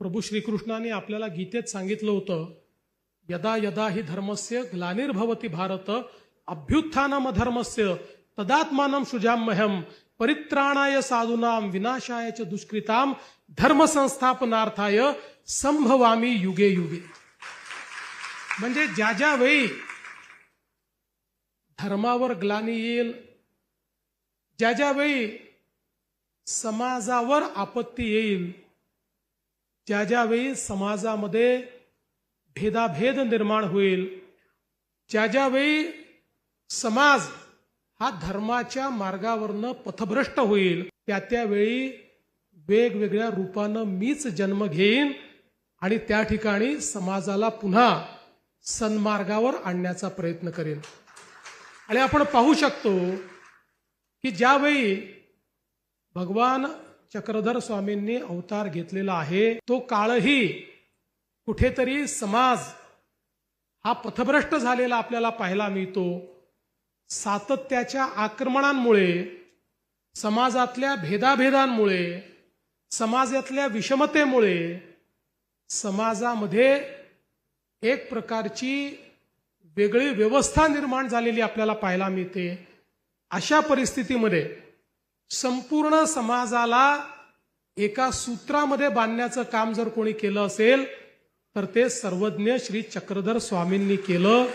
प्रभू श्रीकृष्णाने आपल्याला गीतेत सांगितलं होतं यदा यदा ही धर्मस्य ग्लानिर्भवती भारत अभ्युत्थानम धर्मस्य तदात्मानं सृजाम्यहम परित्राणाय साधूनाम विनाशाय च दुष्कृताम धर्म संस्थापनार्थाय संभवामी युगे युगे. म्हणजे ज्या ज्या वेळी धर्मावर ग्लानी येईल ज्या ज्या वेळी समाजावर आपत्ती येईल ज्या ज्यावेळी समाजामध्ये भेदाभेद निर्माण होईल ज्या ज्यावेळी समाज हा धर्माच्या मार्गावरनं पथभ्रष्ट होईल त्या त्यावेळी वेगवेगळ्या रूपानं मीच जन्म घेईन आणि त्या ठिकाणी समाजाला पुन्हा सन्मार्गावर आणण्याचा प्रयत्न करेन. आणि आपण पाहू शकतो की ज्यावेळी भगवान चक्रधर स्वामींनी अवतार घेतलेला आहे. तो काळही कुठेतरी समाज हा पथभ्रष्ट झालेला आपल्याला पाहायला मिळतो. सातत्याच्या आक्रमणांमुळे समाजातल्या भेदाभेदांमुळे समाजातल्या विषमतेमुळे समाजामध्ये एक प्रकारची वेगळी व्यवस्था निर्माण झालेली आपल्याला पाहायला मिळते. अशा परिस्थितीमध्ये संपूर्ण समाजाला एका सूत्रामध्ये बांधण्याचं काम जर कोणी केलं असेल तर ते सर्वज्ञ श्री चक्रधर स्वामींनी केलं.